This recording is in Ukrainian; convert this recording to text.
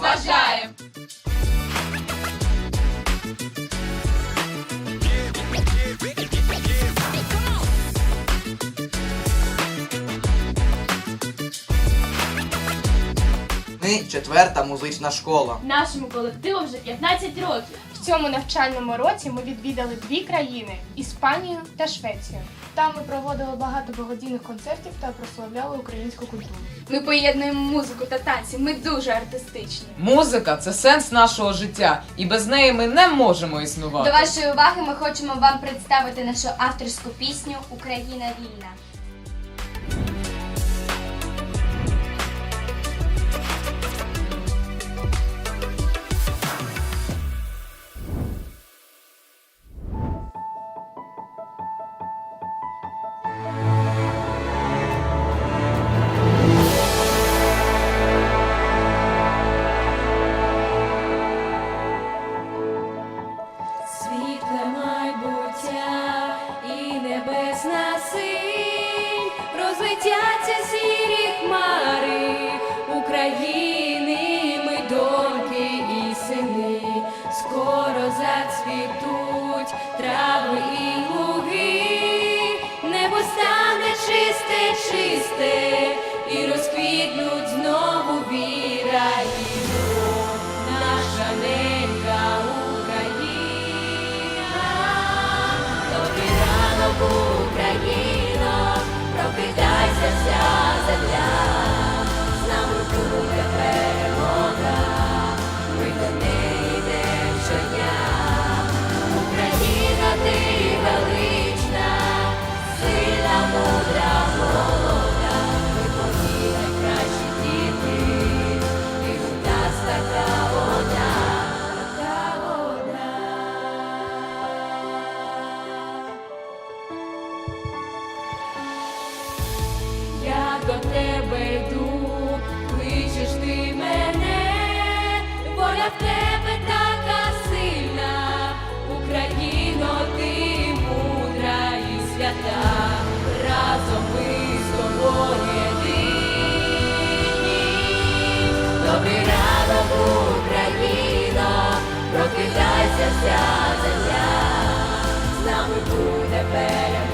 бажаєм! Ми четверта музична школа. Нашому колективу вже 15 років. В цьому навчальному році ми відвідали дві країни Іспанію та Швецію. Там ми проводили багато благодійних концертів та прославляли українську культуру. Ми поєднуємо музику та танці. Ми дуже артистичні. Музика це сенс нашого життя, і без неї ми не можемо існувати. До вашої уваги ми хочемо вам представити нашу авторську пісню Україна вільна. Чисте, чисте, і розквітнуть знову віра і любов, до тебе йду, кличеш ти мене, воля в тебе така сильна, Україно, ти мудра і свята, разом ми з тобою єдині. Добрий ранок, Україно, прокидайся вся земля, з нами буде перемога,